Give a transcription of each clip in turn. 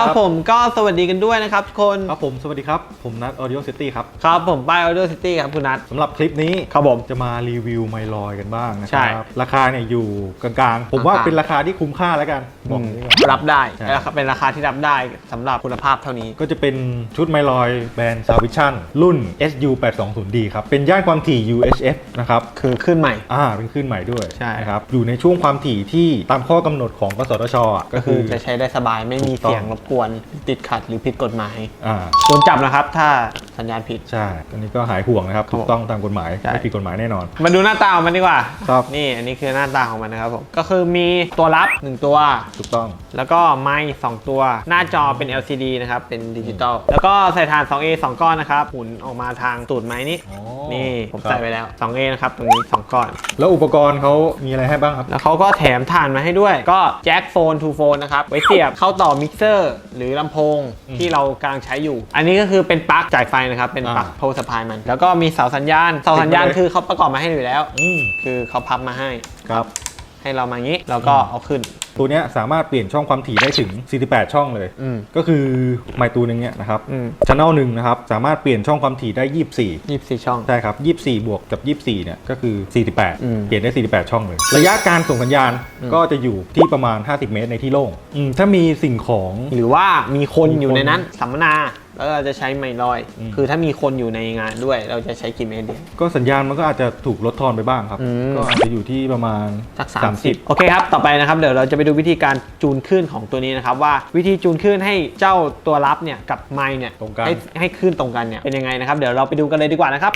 โอเคครับผมก็สวัสดีกันด้วยนะครับทุกคนครับผมสวัสดีครับ ผมนัท Audio City ครับ ครับผมป้าย Audio City ครับคุณนัทสำหรับคลิปนี้ครับผมจะมารีวิวไมลอยกันบ้างนะคใช่รับ ราคาเนี่ยอยู่กลางๆ ผมว่ากลางๆเป็นราคาที่คุ้มค่าแล้วกันบอกอย่างนี้ก่อนรับได้ใช่แล้วเป็นราคาที่รับได้สำหรับคุณภาพเท่านี้ก็จะเป็นชุดไมลอยแบรนด์ s a v i s i o n รุ่น SU 8 2 0 D ครับ เป็นย่านความถี่ UHF นะครับคือขึ้นใหม่อ่าเป็นคลื่นใหม่ด้วยใช่นะครับอยู่ในช่วงความถี่ที่ตามข้อกำหนดของกสทชอะก็คือจะใช้ได้สบายไม่มีถูกต้องเสียงรบกวนติดขัดหรือผิดกฎหมายอ่าโดนจับนะครับ ถ้า สัญญาณผิด ใช่ตอนนี้ก็หายห่วงนะครับครับ ถูกต้องตามกฎหมาย ใช่ ไม่ผิดกฎหมายแน่นอน มาดูหน้าตาของมันดีกว่าครับ นี่อันนี้คือหน้าตาของมันนะครับผมก็คือมีตัวรับ 1 ตัว ถูกต้อง แล้วก็ไมค์2ตัว หน้าจอเป็น LCD นะครับ เป็นดิจิตอลแล้วก็ใส่ฐาน 2A 2 ก้อนนะครับหมุนออกมาทางตูดไม้นี้อ๋อนี่ผมครับใส่ไปแล้ว 2A นะครับตรงนี้2ก้อน แล้วอุปกรณ์เขามีอะไรให้บ้างครับ แล้วเขาก็แถมฐานมาให้ด้วย ก็แจ็คโฟนทูโฟนนะครับ ไว้เสียบเข้าต่อมิกเซอร์ หรือลำโพงอืม ที่เรากำลังใช้อยู่ อันนี้ก็คือเป็นปลั๊กจ่ายไฟนะครับเป็นปลั๊กอ่าโพสพายมัน แล้วก็มีเสาสัญญาณเสาสัญญาณติดมาเลยคือเขาประกอบมาให้อยู่แล้วอืมคือเขาพับมาให้ครับ ให้เรามาอย่างนี้แล้วก็เอาขึ้นตัวเนี้ยสามารถเปลี่ยนช่องความถี่ได้ถึง 48 ช่องเลย อืม ก็คือไมค์ตัวหนึงเนี่ยนะครับอืมช anel หนึ่งนะครับสามารถเปลี่ยนช่องความถี่ได้ 24 ยี่สี่ช่อง ใช่ครับ 24 บวกกับ 24 เนี่ย ก็คือ อืม48 เปลี่ยนได้ 48 ช่องเลย ระยะการส่งสัญญาณก็จะอยู่ที่ประมาณ 50 เมตรในที่โล่งอืมถ้ามีสิ่งของ หรือว่ามีคนมีคนอยู่ในนั้นสัมมนา แล้วเราจะใช้ไมค์ลอย อืม คือถ้ามีคนอยู่ในงานด้วย เราจะใช้กี่เมตรดี ก็สัญญาณมันก็อาจจะถูกลดทอนไปบ้างครับ อืม ก็อาจจะอยู่ที่ประมาณ สัก30โอเคครับ ต่อไปนะครับ เดี๋ยวเราจะไปดูวิธีการจูนคลื่นของตัวนี้นะครับว่าวิธีจูนคลื่นให้เจ้าตัวรับเนี่ยกับไมค์เนี่ยตรงกัน ให้ให้คลื่นตรงกันเนี่ยเป็นยังไงนะครับเดี๋ยวเราไปดูกันเลยดีกว่านะครับ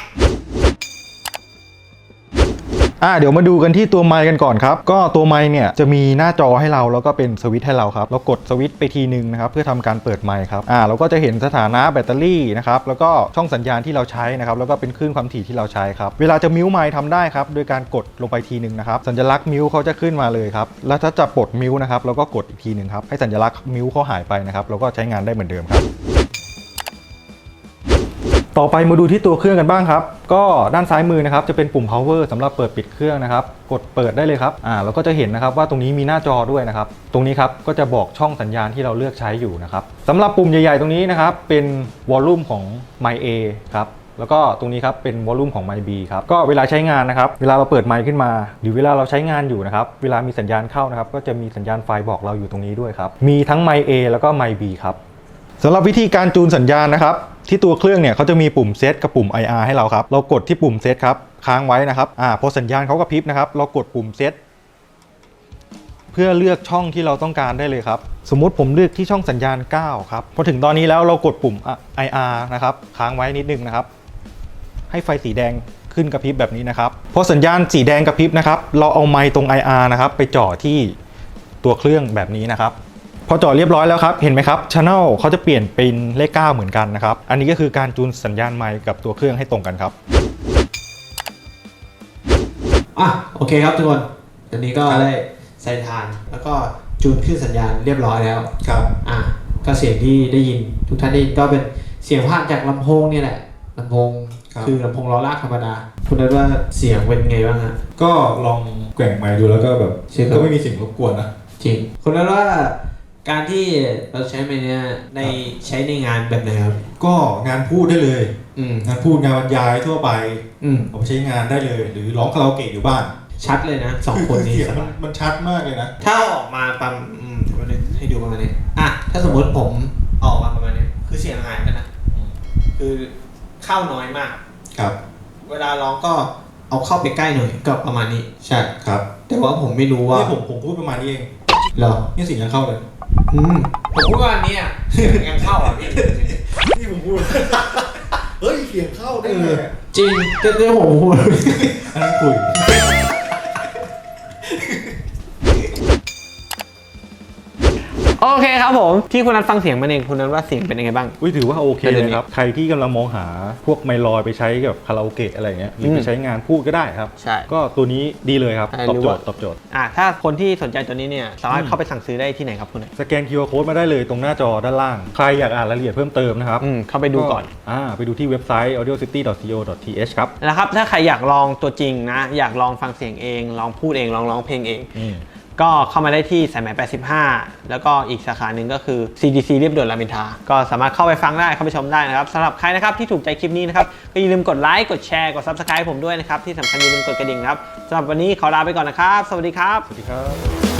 อ่าเดี๋ยวมาดูกันที่ตัวไมค์กันก่อนครับ ก็ตัวไมค์เนี่ยจะมีหน้าจอให้เราแล้วก็เป็นสวิตช์ให้เราครับเรากดสวิตช์ไปทีนึงนะครับเพื่อทำการเปิดไมค์ครับอ่าเราก็จะเห็นสถานะแบตเตอรี่นะครับแล้วก็ช่องสัญญาณที่เราใช้นะครับแล้วก็เป็นคลื่นความถี่ที่เราใช้ครับเวลาจะมิวไมค์ทำได้ครับโดยการกดลงไปทีนึงนะครับสัญลักษณ์มิวเขาจะขึ้นมาเลยครับแล้วถ้าจะปลดมิวนะครับเราก็กดอีกทีหนึ่งครับให้สัญลักษณ์มิวเขาหายไปนะครับเราก็ใช้งานได้เหมือนเดิมครับต่อไปมาดูที่ตัวเครื่องกันบ้างครับ ก็ด้านซ้ายมือนะครับจะเป็นปุ่ม power สำหรับเปิดปิดเครื่องนะครับกดเปิดได้เลยครับอ่าเราก็จะเห็นนะครับว่าตรงนี้มีหน้าจอด้วยนะครับตรงนี้ครับก็จะบอกช่องสัญญาณที่เราเลือกใช้อยู่นะครับสำหรับปุ่มใหญ่ๆตรงนี้นะครับเป็นวอลลุ่มของ My A ครับแล้วก็ตรงนี้ครับเป็นวอลลุ่มของ My B ครับก็เวลาใช้งานนะครับเวลาเราเปิดไมค์ขึ้นมา หรือเวลาเราใช้งานอยู่นะครับเวลามีสัญญาณเข้านะครับก็จะมีสัญญาณไฟบอกเราอยู่ตรงนี้ด้วยครับมีทั้ง My A แล้วก็ My B ครับสำหรับวิธีการจูนสัญญาณนะครับ ที่ตัวเครื่องเนี่ยเขาจะมีปุ่มเซตกับปุ่ม IR ให้เราครับ เรากดที่ปุ่มเซตครับค้างไว้นะครับอ่าพอสัญญาณเขากระพริบนะครับ เรากดปุ่มเซตเพื่อเลือกช่องที่เราต้องการได้เลยครับ สมมุติผมเลือกที่ช่องสัญญาณ 9 ครับ พอถึงตอนนี้แล้วเรากดปุ่ม IR นะครับค้างไว้นิดนึงนะครับ ให้ไฟสีแดงขึ้นกระพริบแบบนี้นะครับ พอสัญญาณสีแดงกระพริบนะครับ เราเอาไมค์ตรง IR นะครับ ไปจ่อที่ตัวเครื่องแบบนี้นะครับ พอจอดเรียบร้อยแล้วครับเห็นไหมครับช anel เขาจะเปลี่ยนเป็นเลข 9 เหมือนกันนะครับ อันนี้ก็คือการจูนสัญญาณไมค์กับตัวเครื่องให้ตรงกันครับ อะโอเคครับทุกคนตอนนี้ก็ได้ใส่ฐาน แล้วก็จูนขึ้นสัญญาณเรียบร้อยแล้ว ครับ อะก็เสียงที่ได้ยินทุกท่านได้ยินก็เป็นเสียงผ่านจากลำโพงนี่แหละลำโพงครับ คือลำโพงล้อลากธรรมดาคุณนึกว่าเสียงเป็นไงบ้างฮะ ก็ลองแกว่งไมค์ดูแล้วก็แบบใช่ครับ ก็ไม่มีสิ่งรบกวนนะ จริงคุณนึกว่า การที่เราใช้ไมค์เนี่ยในใช้ในงานแบบไหนครับ ก็งานพูดได้เลย อืม งานพูดงานบรรยายทั่วไปอืม เอาไปใช้งานได้เลย หรือร้องคาราโอเกะอยู่บ้านชัดเลยนะสองคนนี้เสียงสมับานยมันชัดมากเลยนะ ถ้าออกมาประมาณอืมประมาณนี้ให้ดูประมาณนี้ อะ ถ้าสมมติผมออกมาประมาณนี้ คือเสียงหายไปนะคือเข้าน้อยมาก ครับ เวลาร้องก็เอาเข้าไปใกล้หน่อยก็ประมาณนี้ ใช่ ครับแต่ว่าผมไม่รู้ว่านี่ผมผมพูดประมาณนี้เองเหรอ นี่เสิ่งยังเข้าเลย อืมผมพูดว่าอันนี้อะเสียงยังเข้าอะพี่นี่ผมพูด เฮ้ยเสียงเข้าได้เลยจริงแต่แต่ผมพูดอันนั้นคุย โอเคครับผม ที่คุณนัทฟังเสียงมันเองคุณนัทว่าเสียงเป็นยังไงบ้าง อุ้ยถือว่าโอเคประเด็เลนยนี้ครับ ใครที่กำลังมองหาพวกไมลอยไปใช้กับคาราโอเกะอะไรเงี้ยหรืออมไปใช้งานพูดก็ได้ครับ ใช่ ก็ตัวนี้ดีเลยครับใช่ตอบหรือโจว่าทย์ตอบโจทย์อะถ้าคนที่สนใจตัวนี้เนี่ยสามารถอืมเข้าไปสั่งซื้อได้ที่ไหนครับคุณนัทสแกน QR Code มาได้เลยตรงหน้าจอด้านล่าง ใครอยากอ่านรายละเอียดเพิ่มเติมนะครับอืมเข้าไปดูก่อนอ่าไปดูที่เว็บไซต์ audiocity.co.th ครับนะครับถ้าใครอยากลองตัวจริงนะอยากลองฟังเสียงเองลองพูดเองลองร้องเพลงเองอืม ก็เข้ามาได้ที่สายไหม85 แล้วก็อีกสาขาหนึ่งก็คือ CDC เรียบด่วนรามอินทราก็สามารถเข้าไปฟังได้ เข้าไปชมได้นะครับสำหรับใครนะครับที่ถูกใจคลิปนี้นะครับ ก็อย่าลืมกดไลค์กดแชร์กด Subscribe ผมด้วยนะครับ ที่สำคัญอย่าลืมกดกระดิ่งนะครับสำหรับวันนี้ขอลาไปก่อนนะครับ สวัสดีครับ สวัสดีครับ